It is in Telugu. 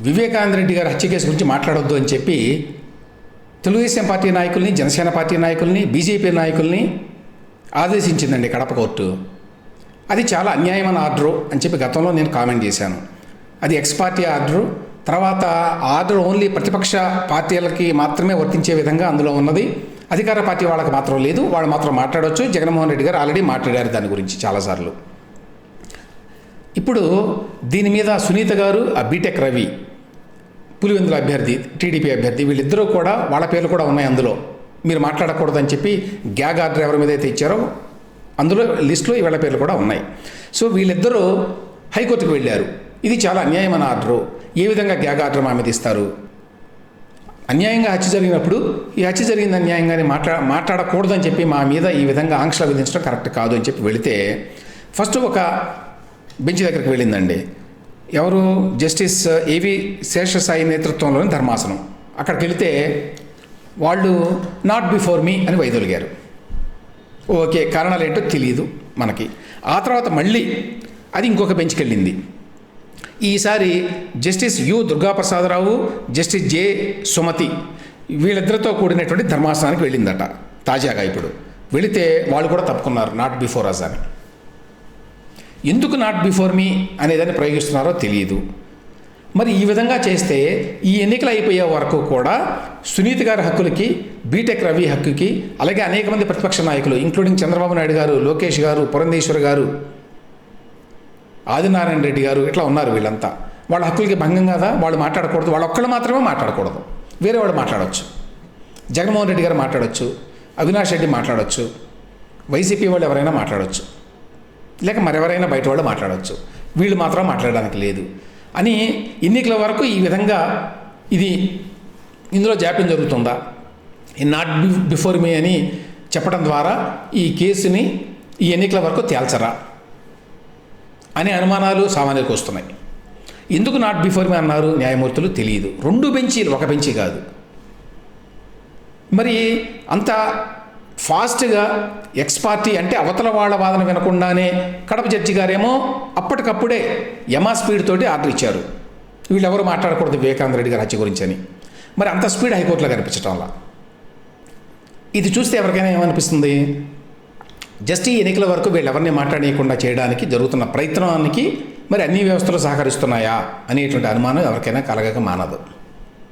వివేకానంద రెడ్డి గారి హత్య కేసు గురించి మాట్లాడొద్దు అని చెప్పి తెలుగుదేశం పార్టీ నాయకుల్ని జనసేన పార్టీ నాయకుల్ని బీజేపీ నాయకుల్ని ఆదేశించిందండి కడప కోర్టు. అది చాలా అన్యాయమైన ఆర్డరు అని చెప్పి గతంలో నేను కామెంట్ చేశాను. అది ఎక్స్ పార్టీ ఆర్డరు. తర్వాత ఆర్డర్ ఓన్లీ ప్రతిపక్ష పార్టీలకి మాత్రమే వర్తించే విధంగా అందులో ఉన్నది. అధికార పార్టీ వాళ్ళకి మాత్రం లేదు. వాళ్ళు మాత్రం మాట్లాడవచ్చు జగన్మోహన్ రెడ్డి గారు ఆల్రెడీ మాట్లాడారు దాని గురించి చాలాసార్లు. ఇప్పుడు దీని మీద సునీత గారు ఆ బీటెక్ రవి పులివెందుల అభ్యర్థి టీడీపీ అభ్యర్థి వీళ్ళిద్దరూ కూడా వాళ్ళ పేర్లు కూడా ఉన్నాయి అందులో. మీరు మాట్లాడకూడదని చెప్పి గ్యాగ్ ఆర్డర్ ఎవరి మీద అయితే ఇచ్చారో అందులో లిస్టులో వీళ్ళ పేర్లు కూడా ఉన్నాయి. సో వీళ్ళిద్దరూ హైకోర్టుకు వెళ్ళారు. ఇది చాలా అన్యాయమైన ఆర్డరు. ఏ విధంగా గ్యాగ్ ఆర్డర్ మా మీద ఇస్తారు? అన్యాయంగా హత్య జరిగినప్పుడు ఈ హత్య జరిగింది అన్యాయంగానే మాట్లా మాట్లాడకూడదని చెప్పి మా మీద ఈ విధంగా ఆంక్షలు విధించడం కరెక్ట్ కాదు అని చెప్పి వెళితే ఫస్ట్ ఒక బెంచ్ దగ్గరికి వెళ్ళిందండి. ఎవరు? జస్టిస్ ఏవి శేషసాయి నేతృత్వంలోని ధర్మాసనం. అక్కడికి వెళితే వాళ్ళు నాట్ బిఫోర్ మీ అని వైదొలిగారు. ఓకే కారణాలు ఏంటో తెలియదు మనకి. ఆ తర్వాత మళ్ళీ అది ఇంకొక బెంచ్కి వెళ్ళింది ఈసారి justice U Durgaprasadarao justice J Sumathi వీళ్ళిద్దరితో కూడినటువంటి ధర్మాసనానికి వెళ్ళిందట తాజాగా ఇప్పుడు. వెళితే వాళ్ళు కూడా తప్పుకున్నారు నాట్ బిఫోర్ అస్ అని. ఎందుకు నాట్ బిఫోర్ మీ అనేదాన్ని ప్రయోగిస్తున్నారో తెలియదు మరి ఈ విధంగా చేస్తే ఈ ఎన్నికలు అయిపోయే వరకు కూడా సునీత గారి హక్కులకి బీటెక్ రవి హక్కుకి అలాగే అనేక మంది ప్రతిపక్ష నాయకులు ఇంక్లూడింగ్ చంద్రబాబు నాయుడు గారు లోకేష్ గారు పురంధేశ్వర్ గారు ఆదినారాయణ రెడ్డి గారు ఇట్లా ఉన్నారు వీళ్ళంతా. వాళ్ళ హక్కులకి భంగం కదా? వాళ్ళు మాట్లాడకూడదు. వాళ్ళు ఒక్కళ్ళు మాత్రమే మాట్లాడకూడదు. వేరే వాళ్ళు మాట్లాడవచ్చు జగన్మోహన్ రెడ్డి గారు మాట్లాడవచ్చు అవినాష్ రెడ్డి మాట్లాడవచ్చు వైసీపీ వాళ్ళు ఎవరైనా మాట్లాడవచ్చు లేక మరెవరైనా బయట వాళ్ళు మాట్లాడవచ్చు వీళ్ళు మాత్రం మాట్లాడడానికి లేదు. అని ఎన్నికల వరకు ఈ విధంగా ఇది ఇందులో జాప్యం జరుగుతుందా? ఈ నాట్ బిఫోర్ మీ అని చెప్పడం ద్వారా ఈ కేసుని ఈ ఎన్నికల వరకు తేల్చరా? అనే అనుమానాలు సామాన్యులకు వస్తున్నాయి. ఎందుకు నాట్ బిఫోర్ మీ అన్నారు? న్యాయమూర్తులు తెలియదు. రెండు బెంచీలు ఒక బెంచి కాదు. మరి అంత ఫాస్ట్గా ఎక్స్ పార్టీ అంటే అవతల వాళ్ళ వాదన వినకుండానే కడప జడ్జి గారేమో అప్పటికప్పుడే యమా స్పీడ్ తోటి ఆర్డర్ ఇచ్చారు. వీళ్ళు ఎవరు మాట్లాడకూడదు వివేకానంద రెడ్డి గారి హత్య గురించి అని మరి అంత స్పీడ్ హైకోర్టులో కనిపించడంలా ఇది చూస్తే ఎవరికైనా ఏమనిపిస్తుంది? జస్ట్ ఈ ఎన్నికల వరకు వీళ్ళు ఎవరిని మాట్లాడేయకుండా చేయడానికి జరుగుతున్న ప్రయత్నానికి మరి అన్ని వ్యవస్థలు సహకరిస్తున్నాయా అనేటువంటి అనుమానం ఎవరికైనా కలగక మానదు.